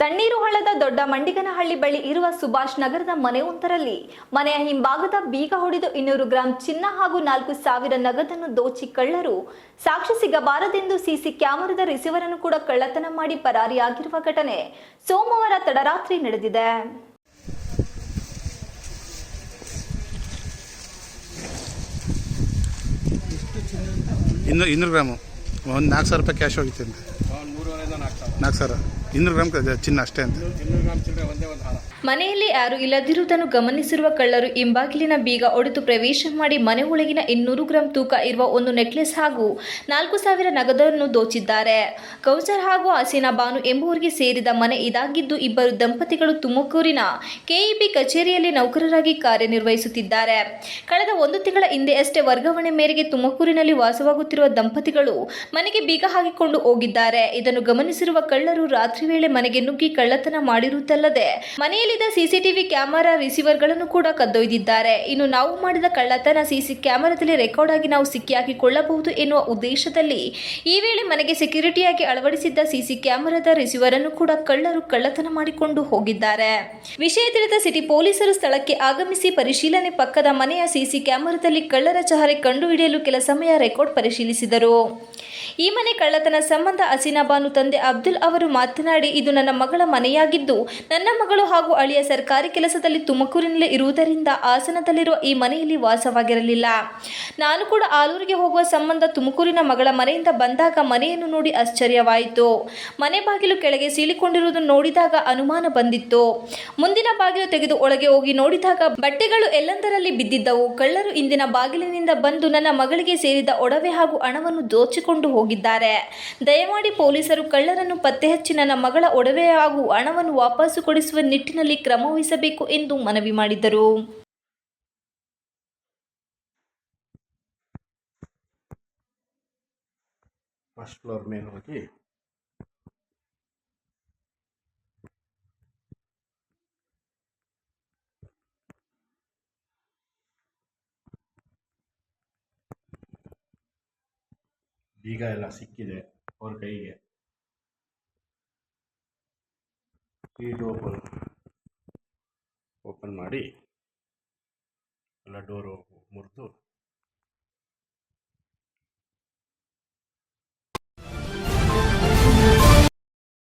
ತಣ್ಣೀರು ಹಳ್ಳದ ದೊಡ್ಡ ಮಂಡಿಗನಹಳ್ಳಿ ಬಳಿ ಇರುವ ಸುಭಾಷ್ ನಗರದ ಮನೆಯೊಂದರಲ್ಲಿ ಮನೆಯ ಹಿಂಭಾಗದ ಬೀಗ ಹೊಡೆದು ಇನ್ನೂರು ಗ್ರಾಂ ಚಿನ್ನ ಹಾಗೂ ನಾಲ್ಕು ಸಾವಿರ ನಗದನ್ನು ದೋಚಿ ಕಳ್ಳರು ಸಾಕ್ಷಿ ಸಿಗಬಾರದೆಂದು ಸಿಸಿ ಕ್ಯಾಮೆರಾದ ರಿಸೀವರ್ ಅನ್ನು ಕೂಡ ಕಳ್ಳತನ ಮಾಡಿ ಪರಾರಿಯಾಗಿರುವ ಘಟನೆ ಸೋಮವಾರ ತಡರಾತ್ರಿ ನಡೆದಿದೆ. ಇನ್ನೂ ಇನ್ನೂರು ಗ್ರಾಮು. ಒಂದು ನಾಲ್ಕು ಸಾವಿರ ರೂಪಾಯಿ ಕ್ಯಾಶ್ ಹೋಗಿತ್ತು ನಾಲ್ಕು ಸಾವಿರ. ಇನ್ನೂರು ಗ್ರಾಮ್ ಚಿನ್ನ ಅಷ್ಟೇ ಅಂತ. ಮನೆಯಲ್ಲಿ ಯಾರು ಇಲ್ಲದಿರುವುದನ್ನು ಗಮನಿಸಿರುವ ಕಳ್ಳರು ಹಿಂಬಾಗಿಲಿನ ಬೀಗ ಒಡೆದು ಪ್ರವೇಶ ಮಾಡಿ ಮನೆ ಒಳಗಿನ ಇನ್ನೂರು ಗ್ರಾಂ ತೂಕ ಇರುವ ಒಂದು ನೆಕ್ಲೆಸ್ ಹಾಗೂ ನಾಲ್ಕು ಸಾವಿರ ನಗದನ್ನು ದೋಚಿದ್ದಾರೆ. ಕೌಸರ್ ಹಾಗೂ ಹಸೀನಾ ಬಾನು ಎಂಬುವರಿಗೆ ಸೇರಿದ ಮನೆ ಇದಾಗಿದ್ದು ಇಬ್ಬರು ದಂಪತಿಗಳು ತುಮಕೂರಿನ ಕೆಇಬಿ ಕಚೇರಿಯಲ್ಲಿ ನೌಕರರಾಗಿ ಕಾರ್ಯನಿರ್ವಹಿಸುತ್ತಿದ್ದಾರೆ. ಕಳೆದ ಒಂದು ತಿಂಗಳ ಹಿಂದೆ ಅಷ್ಟೇ ವರ್ಗಾವಣೆ ಮೇರೆಗೆ ತುಮಕೂರಿನಲ್ಲಿ ವಾಸವಾಗುತ್ತಿರುವ ದಂಪತಿಗಳು ಮನೆಗೆ ಬೀಗ ಹಾಕಿಕೊಂಡು ಹೋಗಿದ್ದಾರೆ. ಇದನ್ನು ಗಮನಿಸಿರುವ ಕಳ್ಳರು ರಾತ್ರಿ ವೇಳೆ ಮನೆಗೆ ನುಗ್ಗಿ ಕಳ್ಳತನ ಮಾಡಿರುವುದಲ್ಲದೆ, ಮನೆಯಲ್ಲಿದ್ದ ಸಿಸಿಟಿವಿ ಕ್ಯಾಮೆರಾ ರಿಸೀವರ್ಗಳನ್ನು ಕೂಡ ಕದ್ದೊಯ್ದಿದ್ದಾರೆ. ಇನ್ನು ನಾವು ಮಾಡಿದ ಕಳ್ಳತನ ಸಿಸಿ ಕ್ಯಾಮೆರಾದಲ್ಲಿ ರೆಕಾರ್ಡ್ ಆಗಿ ನಾವು ಸಿಕ್ಕಿಹಾಕಿಕೊಳ್ಳಬಹುದು ಎನ್ನುವ ಉದ್ದೇಶದಲ್ಲಿ, ಈ ವೇಳೆ ಮನೆಗೆ ಸೆಕ್ಯೂರಿಟಿಯಾಗಿ ಅಳವಡಿಸಿದ್ದ ಸಿಸಿ ಕ್ಯಾಮೆರಾದ ರಿಸೀವರ್ ಅನ್ನು ಕೂಡ ಕಳ್ಳರು ಕಳ್ಳತನ ಮಾಡಿಕೊಂಡು ಹೋಗಿದ್ದಾರೆ. ವಿಷಯ ತಿಳಿದ ಸಿಟಿ ಪೊಲೀಸರು ಸ್ಥಳಕ್ಕೆ ಆಗಮಿಸಿ ಪರಿಶೀಲನೆ ಪಕ್ಕದ ಮನೆಯ ಸಿಸಿ ಕ್ಯಾಮೆರಾದಲ್ಲಿ ಕಳ್ಳರ ಚಹರೆ ಕಂಡುಹಿಡಿಯಲು ಕೆಲ ಸಮಯ ರೆಕಾರ್ಡ್ ಪರಿಶೀಲಿಸಿದರು. ಈ ಮನೆ ಕಳ್ಳತನ ಸಂಬಂಧ ಅಸಿನಾಬಾನು ತಂದೆ ಅಬ್ದುಲ್ ಅವರು ಮಾತನಾಡಿ, ಇದು ನನ್ನ ಮಗಳ ಮನೆಯಾಗಿದ್ದು, ನನ್ನ ಮಗಳು ಹಾಗೂ ಅಳಿಯ ಸರ್ಕಾರಿ ಕೆಲಸದಲ್ಲಿ ತುಮಕೂರಿನಲ್ಲಿ ಇರುವುದರಿಂದ ಹಾಸನದಲ್ಲಿರುವ ಈ ಮನೆಯಲ್ಲಿ ವಾಸವಾಗಿರಲಿಲ್ಲ. ನಾನು ಕೂಡ ಆಲೂರಿಗೆ ಹೋಗುವ ಸಂಬಂಧ ತುಮಕೂರಿನ ಮಗಳ ಮನೆಯಿಂದ ಬಂದಾಗ ಮನೆಯನ್ನು ನೋಡಿ ಆಶ್ಚರ್ಯವಾಯಿತು. ಮನೆ ಬಾಗಿಲು ಕೆಳಗೆ ಸೀಳಿಕೊಂಡಿರುವುದು ನೋಡಿದಾಗ ಅನುಮಾನ ಬಂದಿತ್ತು. ಮುಂದಿನ ಬಾಗಿಲು ತೆಗೆದು ಒಳಗೆ ಹೋಗಿ ನೋಡಿದಾಗ ಬಟ್ಟೆಗಳು ಎಲ್ಲೆಂದರಲ್ಲಿ ಬಿದ್ದಿದ್ದವು. ಕಳ್ಳರು ಇಂದಿನ ಬಾಗಿಲಿನಿಂದ ಬಂದು ನನ್ನ ಮಗಳಿಗೆ ಸೇರಿದ ಒಡವೆ ಹಾಗೂ ಹಣವನ್ನು ದೋಚಿಕೊಂಡು ಹೋಗಿದ್ದಾರೆ. ದಯಮಾಡಿ ಪೊಲೀಸರು ಕಳ್ಳರನ್ನು ಪತ್ತೆ ಹಚ್ಚಿ ನನ್ನ ಮಗಳ ಒಡವೆ ಹಾಗೂ ಹಣವನ್ನು ವಾಪಸ್ಸು ಕೊಡಿಸುವ ನಿಟ್ಟಿನಲ್ಲಿ ಕ್ರಮ ವಹಿಸಬೇಕು ಎಂದು ಮನವಿ ಮಾಡಿದರು. ಫಸ್ಟ್ ಫ್ಲೋರ್ ಮೇಲೆ ಹೋಗಿ. ಎಲ್ಲ ಸಿಕ್ಕಿದೆ ಅವ್ರ ಕೈಗೆ. ಸೀಟ್ ಓಪನ್ ಓಪನ್ ಮಾಡಿ. ಎಲ್ಲ ಡೋರು ಮುರಿದು